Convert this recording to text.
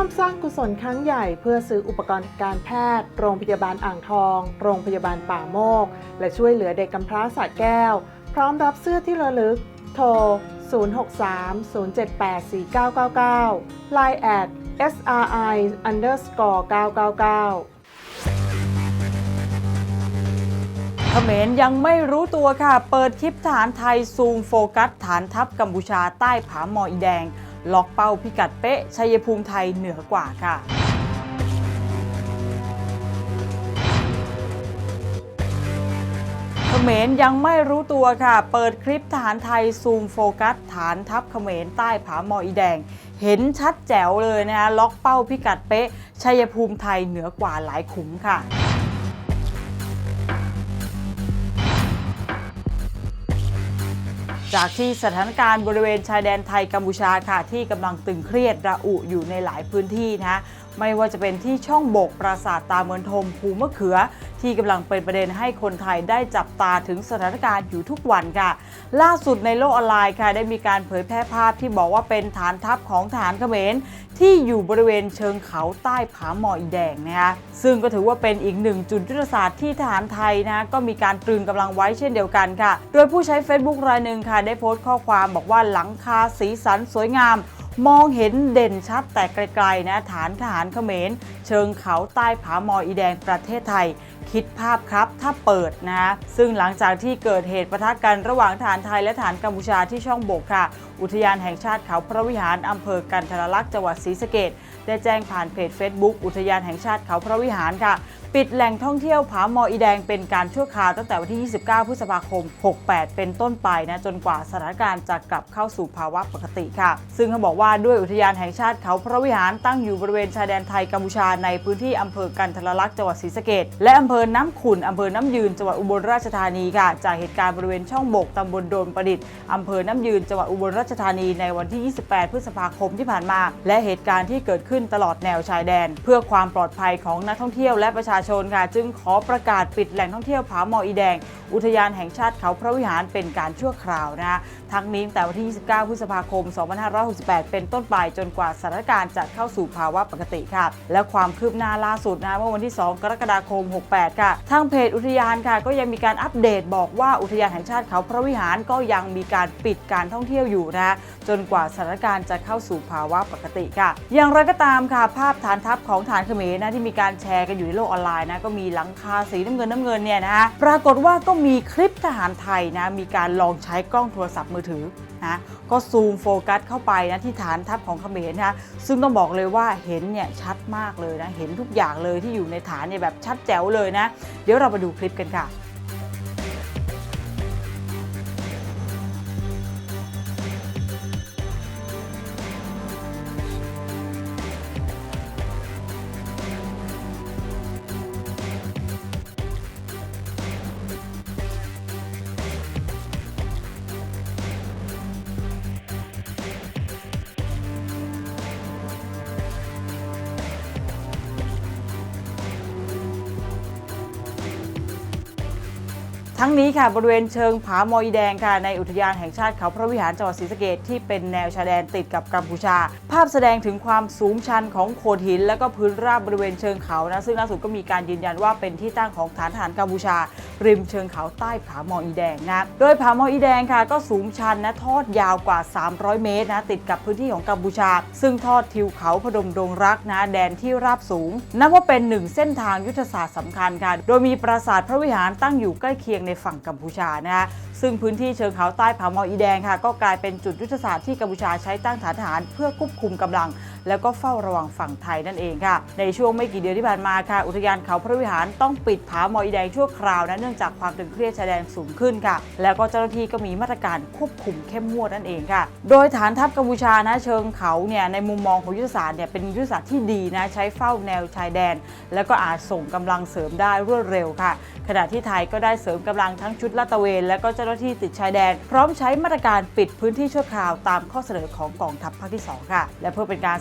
ร่วมสร้างกุศลครั้งใหญ่เพื่อซื้ออุปกรณ์การแพทย์ โรงพยาบาลอ่างทอง โรงพยาบาลป่าโมก และช่วยเหลือเด็กกำพร้าสระแก้ว พร้อมรับเสื้อที่ระลึก โทร 063-078-4999 Line at sri underscore 999เขมรยังไม่รู้ตัวค่ะ เปิดคลิปทหารไทยซูมโฟกัสฐานทัพกัมพูชาใต้ผาหมออีแดง ล็อกเป้าพิกัดเป๊ะ ชัยภูมิไทยเหนือกว่าค่ะเขมรยังไม่รู้ตัวค่ะ เปิดคลิปทหารไทยซูมโฟกัส ฐานทัพเขมรใต้ผาหมออีแดง เห็นชัดแจ๋วเลยนะคะล็อกเป้าพิกัดเป๊ะ ชัยภูมิไทยเหนือกว่าหลายขุมค่ะ จากที่สถานการณ์บริเวณชายแดนไทยกัมพูชาค่ะที่กำลังตึงเครียดระอุอยู่ในหลายพื้นที่นะไม่ว่าจะเป็นที่ช่องโบกปราสาทตาเมือนทมภูมะเขือ ที่กำลังเป็นประเด็นให้คนไทยได้จับตาถึงสถานการณ์อยู่ทุกวันค่ะ ล่าสุดในโลกออนไลน์ค่ะได้มีการเผยแพร่ภาพที่บอกว่าเป็นฐานทัพของทหารเขมรที่อยู่บริเวณเชิงเขาใต้ผาหมออีแดงนะคะซึ่งก็ถือว่าเป็นอีกหนึ่งจุดยุทธศาสตร์ที่ทหารไทยนะก็มีการตรึงกำลังไว้เช่นเดียวกันค่ะ โดยผู้ใช้ Facebook รายหนึ่งค่ะได้โพสต์ข้อความบอกว่าหลังคาสีสันสวยงาม มองเห็นเด่นชัดแต่ไกลๆนะฐานทหารเขมร เชิงเขาใต้ผาหมออีแดงประเทศไทย คิดภาพครับถ้าเปิดนะซึ่งหลังจากที่เกิดเหตุประทะกันระหว่างฐานไทยและฐานกัมพูชาที่ช่องโบกค่ะ อุทยานแห่งชาติเขาพระวิหารอำเภอกันทรลักษณ์จังหวัดศรีสะเกด ได้แจ้งผ่านเพจ Facebook อุทยานแห่งชาติเขาพระวิหารค่ะ ปิดแหล่งท่องเที่ยวผาหมออีแดงเป็นการชั่วคราวตั้งแต่วันที่ 29 พฤษภาคม 68 เป็นต้นไปนะจนกว่าสถานการณ์จะกลับเข้าสู่ภาวะปกติค่ะ ซึ่งเขาบอกว่าด้วยอุทยานแห่งชาติเขาพระวิหารตั้งอยู่บริเวณชายแดนไทยกัมพูชาในพื้นที่อำเภอกันทรลักษณ์จังหวัดศรีสะเกดและอำเภอน้ำขุนอำเภอน้ำยืนจังหวัดอุบลราชธานีค่ะ จากเหตุการณ์บริเวณช่องบกตำบลโดนประดิษฐ์อำเภอน้ำยืนจังหวัดอุบลราชธานีในวันที่ 28 พฤษภาคมที่ผ่านมา และเหตุการณ์ที่เกิดขึ้นตลอดแนวชายแดน เพื่อความปลอดภัยของนักท่องเที่ยวและประชาชนค่ะจึงขอประกาศปิดแหล่งท่องเที่ยวผาหมออีแดง อุทยานแห่งชาติเขาพระวิหารเป็นการชั่วคราวนะทั้งนี้แต่วันที่ 29 พฤษภาคม 2568 เป็นต้นไปจนกว่าสถานการณ์จะเข้าสู่ภาวะปกติค่ะ และความคืบหน้าล่าสุดนะเมื่อวันที่ 2 กรกฎาคม 68 ค่ะ ทางเพจอุทยานค่ะ ก็ยังมีการอัปเดตบอกว่าอุทยานแห่งชาติเขาพระวิหารก็ยังมีการปิดการท่องเที่ยวอยู่นะจนกว่าสถานการณ์จะเข้าสู่ภาวะปกติค่ะ อย่างไรก็ตามค่ะ ภาพฐานทัพของฐานเขมรนะที่มีการแชร์กันอยู่ในโลกออนไลน์นะก็มีหลังคาสีน้ำเงินน้ำเงินเนี่ยนะปรากฏว่าก็มีคลิปทหารไทยนะมีการลองใช้กล้องโทรศัพท์มือถือนะก็ซูมโฟกัสเข้าไปนะที่ฐานทัพของเขมรนะซึ่งต้องบอกเลยว่าเห็นเนี่ยชัดมากเลยนะเห็นทุกอย่างเลยที่อยู่ในฐานเนี่ยแบบชัดแจ๋วเลยนะ เดี๋ยวเราไปดูคลิปกันค่ะ ทั้งนี้ค่ะบริเวณเชิงผาหมอยแดงค่ะในอุทยานแห่งชาติเขาพระวิหารจังหวัดศรีสะเกดที่เป็นแนวชายแดนติดกับกัมพูชา ภาพแสดงถึงความสูงชันของโขดหิน และก็พื้นราบบริเวณเชิงเขานะซึ่งล่าสุดก็มีการยืนยันว่าเป็นที่ตั้งของฐานทหารกัมพูชา ริมเชิงเขาใต้ผาหมออีแดงนะโดยผาหมออีแดงค่ะก็สูงชันนะทอดยาวกว่า 300 เมตรนะติดกับพื้นที่ของกัมพูชา ซึ่งทอดทิวเขาพนมดงรักนะแดนที่ราบสูงนับว่าเป็นหนึ่งเส้นทางยุทธศาสตร์สำคัญค่ะโดยมีปราสาทพระวิหารตั้งอยู่ใกล้เคียงในฝั่งกัมพูชานะคะซึ่งพื้นที่เชิงเขาใต้ผาหมออีแดงค่ะก็กลายเป็นจุดยุทธศาสตร์ที่กัมพูชาใช้ตั้งฐานทหาร เพื่อควบคุมกำลังแล้วก็เฝ้าระวังฝั่งไทยนั่นเองค่ะ ในช่วงไม่กี่เดือนที่ผ่านมาค่ะ อุทยานเขาพระวิหารต้องปิดผาหมออีแดงชั่วคราวนะเนื่องจากความตึงเครียดชายแดนสูงขึ้นค่ะ แล้วก็เจ้าหน้าที่ก็มีมาตรการควบคุมเข้มงวดนั่นเองค่ะ โดยฐานทัพกัมพูชานะเชิงเขาเนี่ยในมุมมองของยุทธศาสตร์เนี่ยเป็นยุทธศาสตร์ที่ดีนะใช้เฝ้าแนวชายแดน แล้วก็อาจส่งกำลังเสริมได้รวดเร็วค่ะ ขณะที่ไทยก็ได้เสริมกำลังทั้งชุดลาดตระเวน และก็เจ้าหน้าที่ติดชายแดน พร้อมใช้มาตรการปิดพื้นที่ชั่วคราวตามข้อเสนอของกองทัพภาคที่2ค่ะและเพื่อเป็นการ